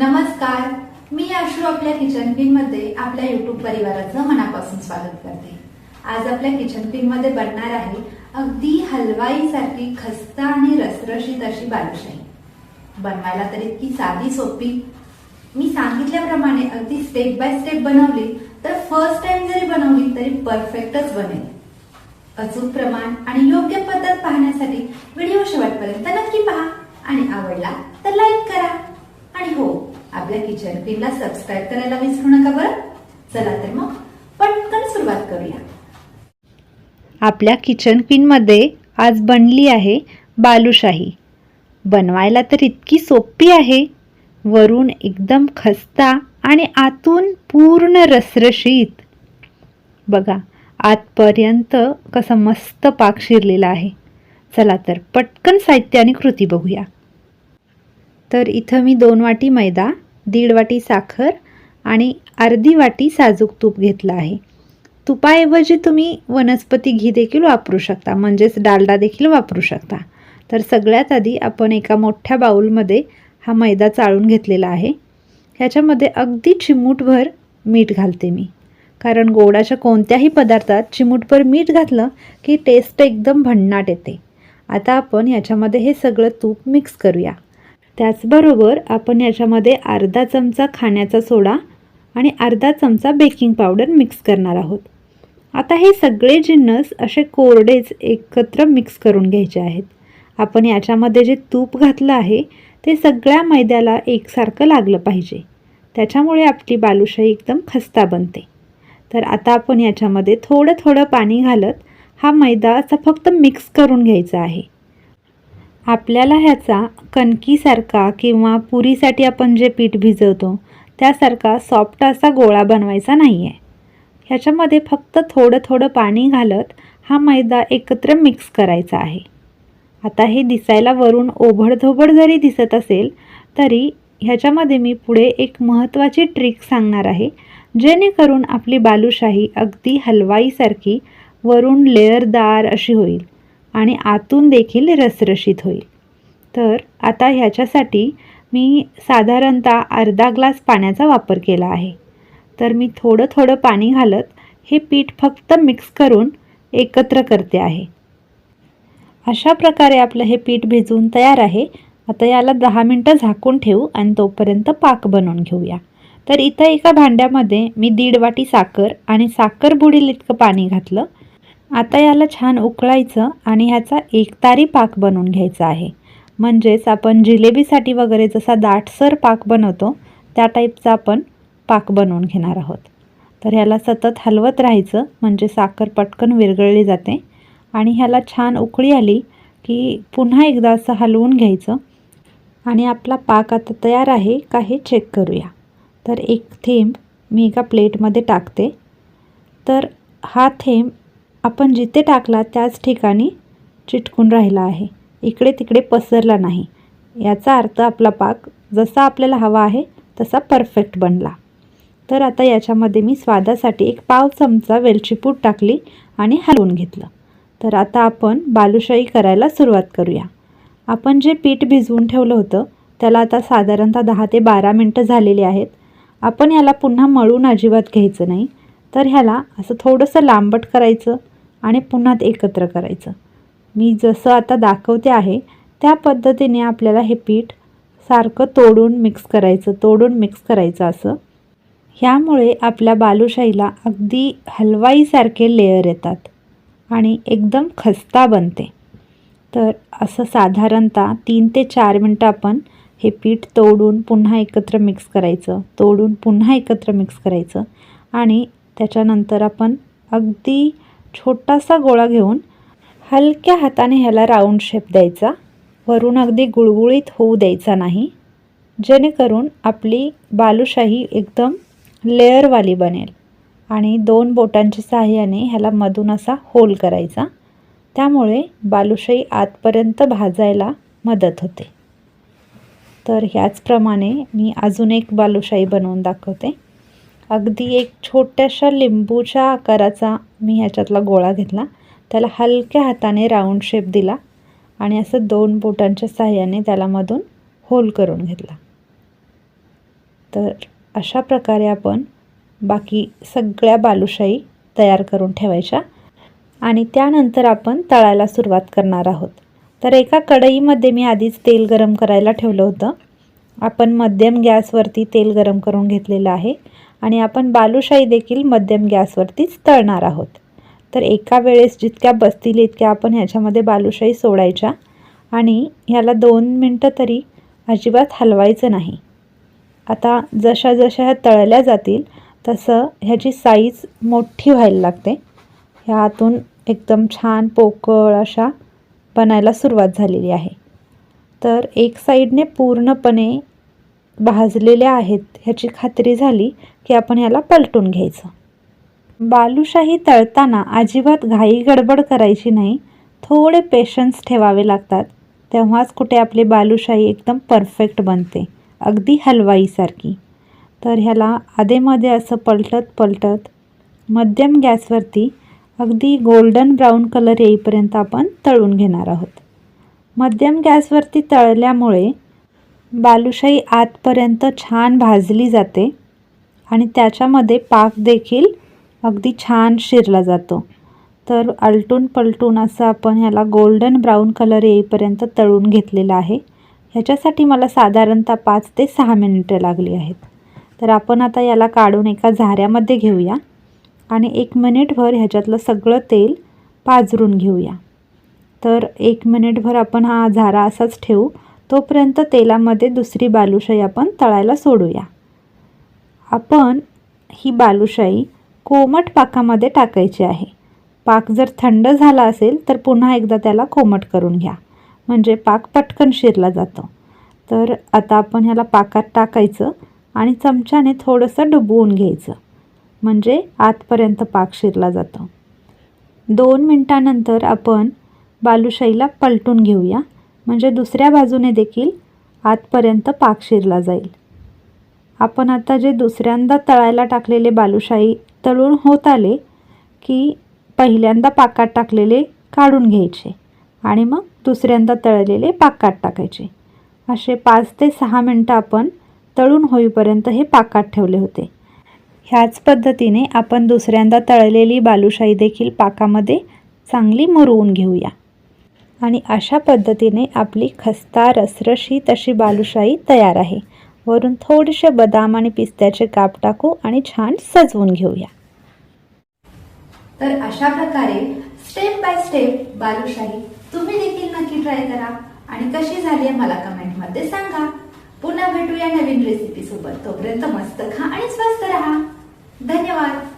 नमस्कार मी आशू आपल्या किचन पिनमध्ये आपल्या युट्यूब परिवाराचं मनापासून स्वागत करते. आज आपल्या किचन पिनमध्ये बनणार आहे अगदी हलवाई सारखी खस्ता आणि रसरशीत अशी बालुशाही. बनवायला तर इतकी साधी सोपी. मी सांगितल्याप्रमाणे अगदी स्टेप बाय स्टेप बनवली तर फर्स्ट टाइम जरी बनवली तरी परफेक्टच बनेल. अचूक प्रमाण आणि योग्य पद्धत पाहण्यासाठी व्हिडिओ शेवटपर्यंत नक्की पहा आणि आवडला तर लाईक करा. आपल्या किचन टीमला सबस्क्राईब करायला विसरू नका बरं? चला तर मग पटकन सुरुवात करूया. आपल्या किचन क्वीनमध्ये आज बनली आहे बालुशाही. बनवायला तर इतकी सोपी आहे. वरून एकदम खस्ता आणि आतून पूर्ण रसरशीत. बघा आतपर्यंत कसं मस्त पाक शिरलेला आहे. चला तर पटकन साहित्य आणि कृती बघूया. तर इथं मी दोन वाटी मैदा दीड वाटी साखर आणि अर्धी वाटी साजूक तूप घेतलं आहे. तुपाऐवजी तुम्ही वनस्पती घी देखील वापरू शकता म्हणजेच डालडा देखील वापरू शकता. तर सगळ्यात आधी आपण एका मोठ्या बाऊलमध्ये हा मैदा चाळून घेतलेला आहे. ह्याच्यामध्ये अगदी चिमूटभर मीठ घालते मी. कारण गोडाच्या कोणत्याही पदार्थात चिमूटभर मीठ घातलं की टेस्ट एकदम भन्नाट येते. आता आपण याच्यामध्ये हे सगळं तूप मिक्स करूया. त्याचबरोबर आपण याच्यामध्ये अर्धा चमचा खाण्याचा सोडा आणि अर्धा चमचा बेकिंग पावडर मिक्स करणार आहोत. आता हे सगळे जिन्नस असे कोरडेच एकत्र मिक्स करून घ्यायचे आहेत. आपण याच्यामध्ये जे तूप घातलं आहे ते सगळ्या मैद्याला एकसारखं लागलं पाहिजे. त्याच्यामुळे आपली बालुशाही एकदम खस्ता बनते. तर आता आपण याच्यामध्ये थोडं थोडं पाणी घालत हा मैदा असा फक्त मिक्स करून घ्यायचा आहे. आपल्याला ह्याचा कणकीसारखा किंवा पुरीसाठी आपण जे पीठ भिजवतो त्यासारखा सॉफ्ट असा गोळा बनवायचा नाही आहे ह्याच्यामध्ये फक्त थोडं थोडं पाणी घालत हा मैदा एकत्र मिक्स करायचा आहे. आता हे दिसायला वरून ओभडधोबड जरी दिसत असेल तरी ह्याच्यामध्ये मी पुढे एक महत्त्वाची ट्रिक सांगणार आहे जेणेकरून आपली बालुशाही अगदी हलवाईसारखी वरून लेअरदार अशी होईल. आणि आतून देखील रसरशीत होईल. तर आता ह्याच्यासाठी मी साधारणतः अर्धा ग्लास पाण्याचा वापर केला आहे. तर मी थोडं थोडं पाणी घालत हे पीठ फक्त मिक्स करून एकत्र करते आहे. अशा प्रकारे आपलं हे पीठ भिजवून तयार आहे. आता याला दहा मिनटं झाकून ठेवू आणि तोपर्यंत पाक बनवून घेऊया. तर इथं एका भांड्यामध्ये मी दीड वाटी साखर आणि साखर बुडील इतकं पाणी घातलं. आता याला छान उकळायचं आणि ह्याचा एकतारी पाक बनवून घ्यायचा आहे. म्हणजेच आपण जिलेबीसाठी वगैरे जसा दाटसर पाक बनवतो त्या टाईपचा आपण पाक बनवून घेणार आहोत. तर ह्याला सतत हलवत राहायचं म्हणजे साखर पटकन विरघळली जाते. आणि ह्याला छान उकळी आली की पुन्हा एकदा असं हलवून घ्यायचं. आणि आपला पाक आता तयार आहे का हे चेक करूया. तर एक थेंब मी एका प्लेटमध्ये टाकते. तर हा थेंब आपण जिथे टाकला त्याच ठिकाणी चिटकून राहिला आहे. इकडे तिकडे पसरला नाही. याचा अर्थ आपला पाक जसा आपल्याला हवा आहे तसा परफेक्ट बनला. तर आता याच्यामध्ये मी स्वादासाठी एक पाव चमचा वेलची पूड टाकली आणि हलवून घेतलं. तर आता आपण बालुशाही करायला सुरुवात करूया. आपण जे पीठ भिजवून ठेवलं होतं त्याला आता साधारणतः दहा ते बारा मिनटं झालेली आहेत. आपण याला पुन्हा मळून अजिबात घ्यायचं नाही. तर ह्याला असं थोडंसं लांबट करायचं. आणि पुन्हा ते एकत्र करायचं. मी जसं आता दाखवते आहे त्या पद्धतीने आपल्याला हे पीठ सारखं तोडून मिक्स करायचं तोडून मिक्स करायचं असं. ह्यामुळे आपल्या बालुशाहीला अगदी हलवाईसारखे लेअर येतात आणि एकदम खस्ता बनते. तर असं साधारणतः तीन ते चार मिनटं आपण हे पीठ तोडून पुन्हा एकत्र मिक्स करायचं तोडून पुन्हा एकत्र मिक्स करायचं आणि त्याच्यानंतर आपण अगदी छोटासा गोळा घेऊन हलक्या हाताने ह्याला राऊंड शेप द्यायचा. वरून अगदी गुळगुळीत होऊ द्यायचा नाही. जेणेकरून आपली बालुशाही एकदम लेअरवाली बनेल आणि दोन बोटांच्या सहाय्याने ह्याला मधून असा होल करायचा. त्यामुळे बालुशाही आतपर्यंत भाजायला मदत होते. तर ह्याचप्रमाणे मी अजून एक बालुशाही बनवून दाखवते. अगदी एक छोट्याशा लिंबूच्या आकाराचा मी ह्याच्यातला गोळा घेतला. त्याला हलक्या हाताने राऊंड शेप दिला आणि असं दोन बोटांच्या साह्याने त्याला मधून होल करून घेतला. तर अशा प्रकारे आपण बाकी सगळ्या बालुशाही तयार करून ठेवायच्या आणि त्यानंतर आपण तळायला सुरुवात करणार आहोत. तर एका कढईमध्ये मी आधीच तेल गरम करायला ठेवलं होतं. आपण मध्यम गॅसवरती तेल गरम करून घेतलेलं आहे. आणि आपण बालुशाही देखील मध्यम गॅसवरतीच तळणार आहोत. तर एका वेळेस जितक्या बसतील इतक्या आपण ह्याच्यामध्ये बालुशाही सोडायच्या आणि ह्याला दोन मिनटं तरी अजिबात हलवायचं नाही. आता जशा जशा ह्या तळल्या जातील तसं ह्याची साईज मोठी व्हायला लागते. ह्यातून एकदम छान पोकळ अशा बनायला सुरुवात झालेली आहे. तर एक साईडने पूर्णपणे भाजलेल्या आहेत ह्याची खात्री झाली की आपण याला पलटून घ्यायचं. बालुशाही तळताना अजिबात घाई गडबड करायची नाही. थोडे पेशन्स ठेवावे लागतात. तेव्हाच कुठे आपली बालुशाही एकदम परफेक्ट बनते. अगदी हलवाईसारखी. तर ह्याला आधेमध्ये असं पलटत पलटत मध्यम गॅसवरती अगदी गोल्डन ब्राऊन कलर येईपर्यंत आपण तळून घेणार आहोत. मध्यम गॅसवरती तळल्यामुळे बालुशाही आतपर्यंत छान भाजली जाते आणि त्याच्यामध्ये पाक देखील अगदी छान शिरला जातो. तर आलटून पलटून असं आपण ह्याला गोल्डन ब्राऊन कलर येईपर्यंत तळून घेतलेलं आहे. ह्याच्यासाठी मला साधारणतः पाच ते सहा मिनिटं लागली आहेत. तर आपण आता याला काढून एका झाऱ्यामध्ये घेऊया आणि एक मिनिटभर ह्याच्यातलं सगळं तेल पाजरून घेऊया. तर एक मिनिटभर आपण हा झारा असाच ठेवू. तोपर्यंत तेलामध्ये दुसरी बालुशाही आपण तळायला सोडूया. आपण ही बालुशाही कोमट पाकामध्ये टाकायची आहे. पाक जर थंड झाला असेल तर पुन्हा एकदा त्याला कोमट करून घ्या. म्हणजे पाक पटकन शिरला जातो. तर आता आपण ह्याला पाकात टाकायचं आणि चमच्याने थोडंसं डुबवून घ्यायचं. म्हणजे आतपर्यंत पाक शिरला जातो. दोन मिनटानंतर आपण बालुशाहीला पलटून घेऊया. म्हणजे दुसऱ्या बाजूने देखील आतपर्यंत पाक शिरला जाईल. आपण आता जे दुसऱ्यांदा तळायला टाकलेले बालुशाही तळून होत आले की पहिल्यांदा पाकात टाकलेले काढून घ्यायचे आणि मग दुसऱ्यांदा तळलेले पाकात टाकायचे. असे पाच ते सहा मिनटं आपण तळून होईपर्यंत हे पाकात ठेवले होते. ह्याच पद्धतीने आपण दुसऱ्यांदा तळलेली बालुशाही देखील पाकामध्ये चांगली मुरवून घेऊया. आणि अशा पद्धतीने आपली खस्ता रसरशीत अशी बालुशाही तयार आहे. वरून थोडेसे बदाम आणि पिस्त्याचे काप टाकू आणि छान सजवून घेऊया. तर अशा प्रकारे स्टेप बाय स्टेप बालुशाही तुम्ही देखील नक्की ट्राय करा. आणि कशी झाली आहे मला कमेंटमध्ये सांगा. पुन्हा भेटूया नवीन रेसिपी सोबत. तोपर्यंत मस्त खा आणि स्वस्त राहा. धन्यवाद.